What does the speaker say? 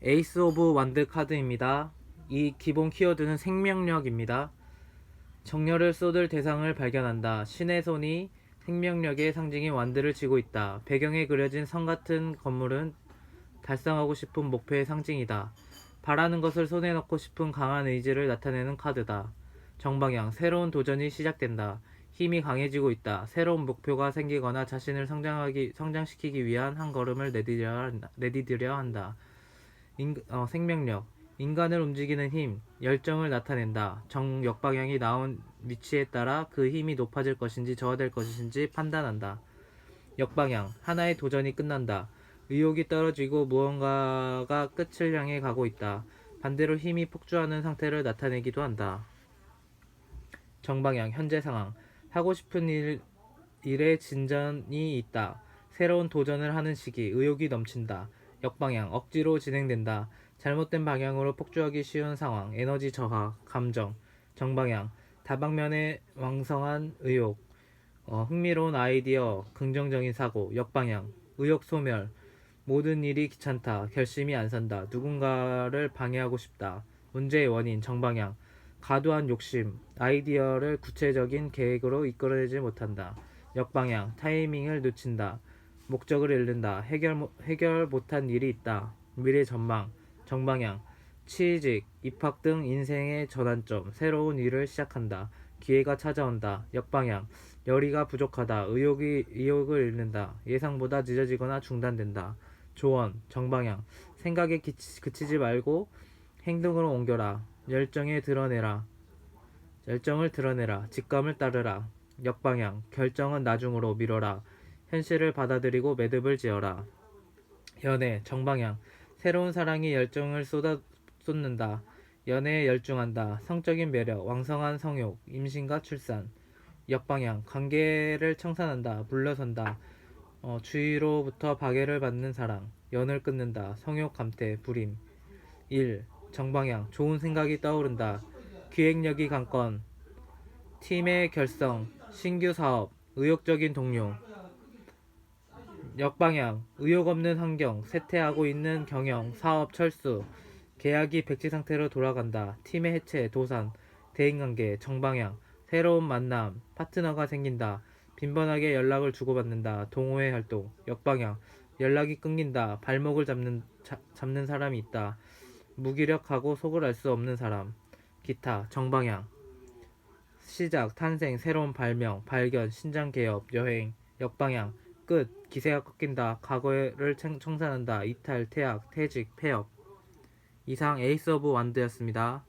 에이스 오브 완드 카드입니다. 이 기본 키워드는 생명력입니다. 정열을 쏟을 대상을 발견한다. 신의 손이 생명력의 상징인 완드를 쥐고 있다. 배경에 그려진 성 같은 건물은 달성하고 싶은 목표의 상징이다. 바라는 것을 손에 넣고 싶은 강한 의지를 나타내는 카드다. 정방향, 새로운 도전이 시작된다. 힘이 강해지고 있다. 새로운 목표가 생기거나 자신을 성장하기, 성장시키기 위한 한 걸음을 내디뎌야 한다. 한다. 인, 어, 생명력, 인간을 움직이는 힘, 열정을 나타낸다. 정 역방향이 나온 위치에 따라 그 힘이 높아질 것인지 저하될 것인지 판단한다. 역방향, 하나의 도전이 끝난다. 의욕이 떨어지고 무언가가 끝을 향해 가고 있다. 반대로 힘이 폭주하는 상태를 나타내기도 한다. 정방향, 현재 상황, 하고 싶은 일, 일에 진전이 있다. 새로운 도전을 하는 시기, 의욕이 넘친다. 역방향, 억지로 진행된다. 잘못된 방향으로 폭주하기 쉬운 상황, 에너지 저하, 감정. 정방향, 다방면의 왕성한 의욕, 어, 흥미로운 아이디어, 긍정적인 사고. 역방향, 의욕 소멸, 모든 일이 귀찮다, 결심이 안 선다, 누군가를 방해하고 싶다. 문제의 원인, 정방향, 과도한 욕심, 아이디어를 구체적인 계획으로 이끌어내지 못한다. 역방향, 타이밍을 놓친다. 목적을 잃는다. 해결, 못- 해결 못한 일이 있다. 미래 전망, 정방향, 취직, 입학 등 인생의 전환점, 새로운 일을 시작한다. 기회가 찾아온다. 역방향, 열의가 부족하다. 의욕이, 의욕을 잃는다. 예상보다 늦어지거나 중단된다. 조언, 정방향, 생각에 기치- 그치지 말고 행동으로 옮겨라. 열정에 드러내라. 열정을 드러내라. 직감을 따르라. 역방향, 결정은 나중으로 미뤄라. 현실을 받아들이고 매듭을 지어라. 연애, 정방향, 새로운 사랑이 열정을 쏟아, 쏟는다. 연애에 열중한다. 성적인 매력, 왕성한 성욕, 임신과 출산. 역방향, 관계를 청산한다. 물러선다. 어, 주위로부터 박애를 받는 사랑. 연을 끊는다. 성욕 감퇴, 불임. 1. 정방향, 좋은 생각이 떠오른다. 기획력이 강건. 팀의 결성, 신규 사업, 의욕적인 동료. 역방향, 의욕 없는 환경, 쇠퇴하고 있는 경영, 사업 철수, 계약이 백지 상태로 돌아간다. 팀의 해체, 도산, 대인관계, 정방향, 새로운 만남, 파트너가 생긴다. 빈번하게 연락을 주고받는다. 동호회 활동, 역방향, 연락이 끊긴다. 발목을 잡는, 자- 잡는 사람이 있다. 무기력하고 속을 알 수 없는 사람, 기타, 정방향, 시작, 탄생, 새로운 발명, 발견, 신장 개업, 여행, 역방향, 끝, 기세가 꺾인다, 과거를 청- 청산한다, 이탈, 퇴학, 퇴직, 폐업. 이상 에이스 오브 완드였습니다.